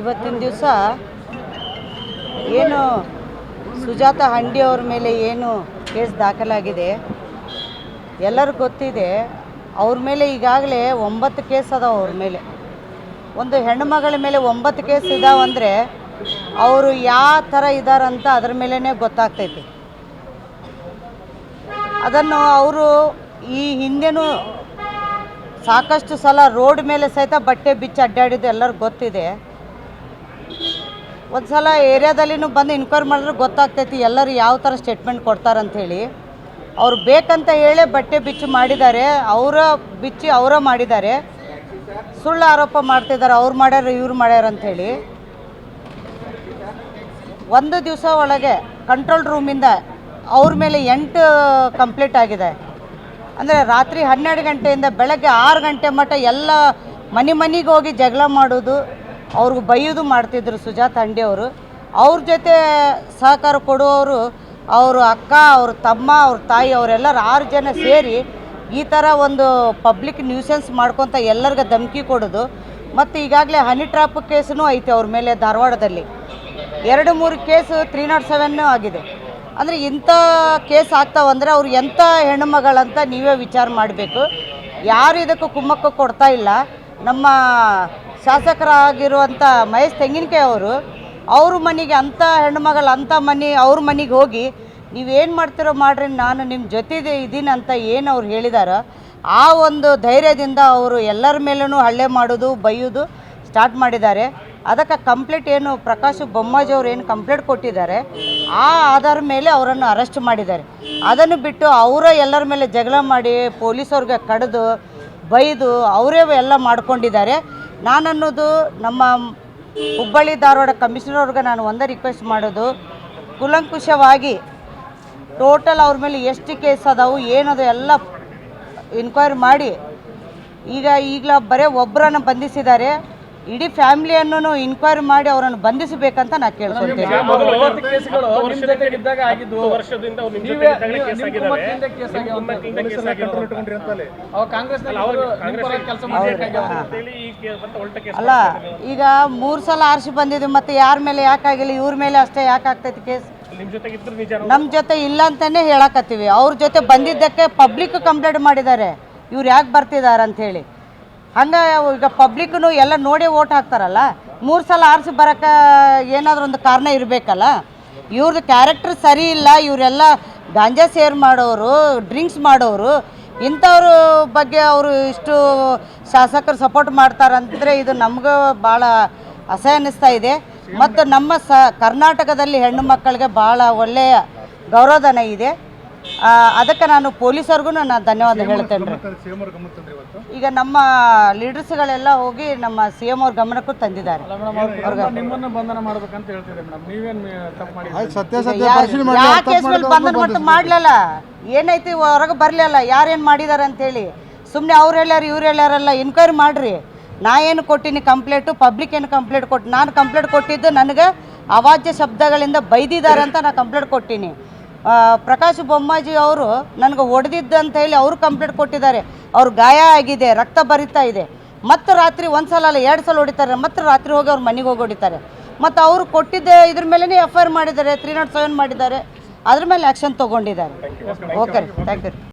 ಇವತ್ತಿನ ದಿವಸ ಏನು ಸುಜಾತ ಹಂಡಿ ಅವ್ರ ಮೇಲೆ ಏನು ಕೇಸ್ ದಾಖಲಾಗಿದೆ? ಎಲ್ಲರಿಗೂ ಗೊತ್ತಿದೆ. ಅವ್ರ ಮೇಲೆ ಈಗಾಗಲೇ ಒಂಬತ್ತು ಕೇಸ್ ಅದಾವ ಅವ್ರ ಮೇಲೆ. ಒಂದು ಹೆಣ್ಣುಮಗಳ ಮೇಲೆ ಒಂಬತ್ತು ಕೇಸ್ ಇದಾವಂದರೆ ಅವರು ಯಾವ ಥರ ಇದ್ದಾರಂತ ಅದ್ರ ಮೇಲೇ ಗೊತ್ತಾಗ್ತೈತಿ. ಅದನ್ನು ಅವರು ಈ ಹಿಂದೆನೂ ಸಾಕಷ್ಟು ಸಲ ರೋಡ್ ಮೇಲೆ ಸಹಿತ ಬಟ್ಟೆ ಬಿಚ್ಚಿ ಅಡ್ಡಾಡಿದ್ದು ಎಲ್ಲರಿಗೂ ಗೊತ್ತಿದೆ. ಒಂದು ಸಲ ಏರಿಯಾದಲ್ಲಿನೂ ಬಂದು ಇನ್ಕ್ವೈರಿ ಮಾಡಿದ್ರೆ ಗೊತ್ತಾಗ್ತೈತಿ, ಎಲ್ಲರೂ ಯಾವ ಥರ ಸ್ಟೇಟ್ಮೆಂಟ್ ಕೊಡ್ತಾರಂಥೇಳಿ ಅವ್ರು ಬೇಕಂತ ಹೇಳೇ ಬಟ್ಟೆ ಬಿಚ್ಚಿ ಮಾಡಿದ್ದಾರೆ, ಅವರ ಬಿಚ್ಚಿ ಅವರ ಮಾಡಿದ್ದಾರೆ. ಸುಳ್ಳು ಆರೋಪ ಮಾಡ್ತಿದ್ದಾರೆ, ಅವ್ರು ಮಾಡ್ಯಾರ, ಇವ್ರು ಮಾಡ್ಯಾರ ಅಂಥೇಳಿ. ಒಂದು ದಿವಸ ಒಳಗೆ ಕಂಟ್ರೋಲ್ ರೂಮಿಂದ ಅವ್ರ ಮೇಲೆ ಎಂಟು ಕಂಪ್ಲೀಟ್ ಆಗಿದೆ. ಅಂದರೆ ರಾತ್ರಿ ಹನ್ನೆರಡು ಗಂಟೆಯಿಂದ ಬೆಳಗ್ಗೆ ಆರು ಗಂಟೆ ಮಟ್ಟ ಎಲ್ಲ ಮನೆ ಮನೆಗೆ ಹೋಗಿ ಜಗಳ ಮಾಡೋದು ಅವ್ರಿಗೆ ಬೈಯೋದು ಮಾಡ್ತಿದ್ರು ಸುಜಾತ ಅವರು. ಅವ್ರ ಜೊತೆ ಸಹಕಾರ ಕೊಡುವವರು ಅವ್ರ ಅಕ್ಕ, ಅವ್ರ ತಮ್ಮ, ಅವ್ರ ತಾಯಿ, ಅವರೆಲ್ಲರೂ ಆರು ಜನ ಸೇರಿ ಈ ಥರ ಒಂದು ಪಬ್ಲಿಕ್ ನ್ಯೂಸೆನ್ಸ್ ಮಾಡ್ಕೊತ ಎಲ್ಲರಿಗೂ ಧಮಕಿ ಕೊಡೋದು. ಮತ್ತು ಈಗಾಗಲೇ ಹನಿ ಟ್ರಾಪ್ ಕೇಸೂ ಐತೆ ಅವ್ರ ಮೇಲೆ ಧಾರವಾಡದಲ್ಲಿ. ಎರಡು ಮೂರು ಕೇಸು ತ್ರೀ ನಾಟ್ ಸೆವೆನ್ನು ಆಗಿದೆ. ಅಂದರೆ ಇಂಥ ಕೇಸ್ ಆಗ್ತಾವಂದರೆ ಅವ್ರು ಎಂಥ ಹೆಣ್ಣುಮಗಳಂತ ನೀವೇ ವಿಚಾರ ಮಾಡಬೇಕು. ಯಾರು ಇದಕ್ಕೂ ಕುಮ್ಮಕ್ಕು ಕೊಡ್ತಾ ಇಲ್ಲ. ನಮ್ಮ ಶಾಸಕರಾಗಿರುವಂಥ ಮಹೇಶ್ ತೆಂಗಿನಕಾಯಿ ಅವರು, ಅವ್ರ ಮನೆಗೆ ಅಂಥ ಹೆಣ್ಮಗಳು ಅಂಥ ಮನೆ, ಅವ್ರ ಮನೆಗೆ ಹೋಗಿ, ನೀವೇನು ಮಾಡ್ತಿರೋ ಮಾಡ್ರಿ, ನಾನು ನಿಮ್ಮ ಜೊತೆಗೆ ಇದ್ದೀನಿ ಅಂತ ಏನು ಅವ್ರು ಹೇಳಿದಾರೋ, ಆ ಒಂದು ಧೈರ್ಯದಿಂದ ಅವರು ಎಲ್ಲರ ಮೇಲೂ ಹಳ್ಳೆ ಮಾಡೋದು, ಬೈಯೋದು ಸ್ಟಾರ್ಟ್ ಮಾಡಿದ್ದಾರೆ. ಅದಕ್ಕೆ ಕಂಪ್ಲೇಂಟ್ ಏನು, ಪ್ರಕಾಶ್ ಬೊಮ್ಮಾಜಿ ಅವ್ರು ಏನು ಕಂಪ್ಲೇಂಟ್ ಕೊಟ್ಟಿದ್ದಾರೆ, ಆ ಆಧಾರ ಮೇಲೆ ಅವರನ್ನು ಅರೆಸ್ಟ್ ಮಾಡಿದ್ದಾರೆ. ಅದನ್ನು ಬಿಟ್ಟು ಅವರ ಎಲ್ಲರ ಮೇಲೆ ಜಗಳ ಮಾಡಿ, ಪೊಲೀಸವ್ರಿಗೆ ಕಡಿದು, ಬೈದು, ಅವರೇ ಎಲ್ಲ ಮಾಡ್ಕೊಂಡಿದ್ದಾರೆ. ನಾನನ್ನೋದು ನಮ್ಮ ಹುಬ್ಬಳ್ಳಿ ಧಾರವಾಡ ಕಮಿಷನರ್ ಅವ್ರಿಗೆ ನಾನು ಒಂದೇ ರಿಕ್ವೆಸ್ಟ್ ಮಾಡೋದು. ಕುಲಂಕುಷವಾಗಿ ಟೋಟಲ್ ಅವ್ರ ಮೇಲೆ ಎಷ್ಟು ಕೇಸ್ ಅದಾವು, ಏನದು ಎಲ್ಲ ಇನ್ಕ್ವೈರಿ ಮಾಡಿ. ಈಗ ಈಗಲ ಬರೀ ಒಬ್ಬರನ್ನು ಬಂಧಿಸಿದ್ದಾರೆ. ಇಡೀ ಫ್ಯಾಮಿಲಿಯನ್ನು ಇನ್ಕ್ವೈರಿ ಮಾಡಿ ಅವರನ್ನು ಬಂಧಿಸಬೇಕಂತ ನಾ ಕೇಳ್ಕೊಳ್ತೇನೆ. ಅಲ್ಲ ಈಗ ಮೂರು ಸಲ ಆರಿಸಿ ಬಂದಿದ್ದು ಮತ್ತೆ ಯಾರ ಮೇಲೆ ಯಾಕಾಗಿಲ್ಲ ಇವ್ರ ಮೇಲೆ ಅಷ್ಟೇ ಯಾಕಾಗ್ತೈತಿ ಕೇಸ್? ನಮ್ಮ ಜೊತೆ ಇಲ್ಲ ಅಂತಾನೆ ಹೇಳಕತ್ತೀವಿ. ಅವ್ರ ಜೊತೆ ಬಂದಿದ್ದಕ್ಕೆ ಪಬ್ಲಿಕ್ ಕಂಪ್ಲೇಂಟ್ ಮಾಡಿದ್ದಾರೆ. ಇವ್ರು ಯಾಕೆ ಬರ್ತಿದ್ದಾರೆ ಅಂಥೇಳಿ ಹಂಗೆ ಈಗ ಪಬ್ಲಿಕ್ನು ಎಲ್ಲ ನೋಡಿ ಓಟ್ ಹಾಕ್ತಾರಲ್ಲ, ಮೂರು ಸಲ ಆರಿಸಿ ಬರೋಕ್ಕೆ ಏನಾದರೂ ಒಂದು ಕಾರಣ ಇರಬೇಕಲ್ಲ? ಇವ್ರದ್ದು ಕ್ಯಾರೆಕ್ಟರ್ ಸರಿ ಇಲ್ಲ, ಇವರೆಲ್ಲ ಗಾಂಜಾ ಸೇರ್ ಮಾಡೋರು ಡ್ರಿಂಕ್ಸ್ ಮಾಡೋರು, ಇಂಥವ್ರ ಬಗ್ಗೆ ಅವರು ಇಷ್ಟು ಶಾಸಕರು ಸಪೋರ್ಟ್ ಮಾಡ್ತಾರಂದರೆ ಇದು ನಮಗೂ ಭಾಳ ಅಸಹ್ಯ ಅನ್ನಿಸ್ತಾ ಇದೆ. ಮತ್ತು ನಮ್ಮ ಸ, ಕರ್ನಾಟಕದಲ್ಲಿ ಹೆಣ್ಣು ಮಕ್ಕಳಿಗೆ ಭಾಳ ಒಳ್ಳೆಯ ಗೌರವಧನ ಇದೆ. ಅದಕ್ಕೆ ನಾನು ಪೊಲೀಸರಿಗೂ ನಾನು ಧನ್ಯವಾದ ಹೇಳ್ತೇನೆ ರೀ ಈಗ ನಮ್ಮ ಲೀಡರ್ಸ್ಗಳೆಲ್ಲ ಹೋಗಿ ನಮ್ಮ ಸಿ ಎಂ ಅವ್ರ ಗಮನಕ್ಕೂ ತಂದಿದ್ದಾರೆ. ನಿಮ್ಮನ್ನ ಬಂಧನ ಮಾಡ್ಬೇಕಂತ ಹೇಳ್ತಿದ್ದೆ ಮೇಡಮ್. ನೀವೇನ್ ತಪ್ಪು ಮಾಡಿ ಸತ್ಯಾಸತ್ಯ ಯಾ- ಪರಿಶೀಲನೆ ಮಾಡಿ ಯಾ ತಪ್ಪು ಕೇಸ್ ಮೇಲೆ ಮಾಡಿದವ್ರನ್ನ ಬಂಧನ ಮತ್ತೆ ಮಾಡ್ಲಲ್ಲ? ಏನೈತಿ ಹೊರಗೆ ಬರಲಿಲ್ಲ ಯಾರೇನು ಮಾಡಿದಾರೆ ಅಂತೇಳಿ ಸುಮ್ಮನೆ ಅವ್ರು ಹೇಳ್ಯಾರ ಇವ್ರು ಹೇಳ್ಯಾರಲ್ಲ ಎನ್ಕ್ವೈರಿ ಮಾಡ್ರಿ. ನಾ ಏನು ಕೊಟ್ಟಿನಿ ಕಂಪ್ಲೇಂಟು ಪಬ್ಲಿಕ್ ಏನು ಕಂಪ್ಲೇಂಟ್ ಕೊಟ್ಟು ನಾನು ಕಂಪ್ಲೇಂಟ್ ಕೊಟ್ಟಿದ್ದು ನನಗೆ ಅವಾಜ್ಯ ಶಬ್ದಗಳಿಂದ ಬೈದಿದ್ದಾರೆ ಅಂತ ನಾನು ಕಂಪ್ಲೇಂಟ್ ಕೊಟ್ಟೀನಿ. ಪ್ರಕಾಶ್ ಬೊಮ್ಮಾಜಿ ಅವರು ನನಗೆ ಹೊಡೆದಿದ್ದು ಅಂತ ಹೇಳಿ ಅವರು ಕಂಪ್ಲೇಂಟ್ ಕೊಟ್ಟಿದ್ದಾರೆ. ಅವ್ರು ಗಾಯ ಆಗಿದೆ ರಕ್ತ ಬರಿತಾ ಇದೆ. ಮತ್ತು ರಾತ್ರಿ ಒಂದು ಸಲ ಅಲ್ಲ ಎರಡು ಸಲ ಹೊಡಿತಾರೆ. ಮತ್ತು ರಾತ್ರಿ ಹೋಗಿ ಅವ್ರ ಮನೆಗೆ ಹೋಗಿ ಹೊಡಿತಾರೆ. ಮತ್ತು ಅವರು ಕೊಟ್ಟಿದ್ದ ಇದ್ರ ಮೇಲೇ ಎಫ್ ಐ ಆರ್ ಮಾಡಿದ್ದಾರೆ ತ್ರೀ ನಾಟ್ ಸೆವೆನ್ ಮಾಡಿದ್ದಾರೆ. ಅದ್ರ ಮೇಲೆ ಆ್ಯಕ್ಷನ್ ತೊಗೊಂಡಿದ್ದಾರೆ. ಓಕೆ ರೀ ಥ್ಯಾಂಕ್ ಯು ರೀ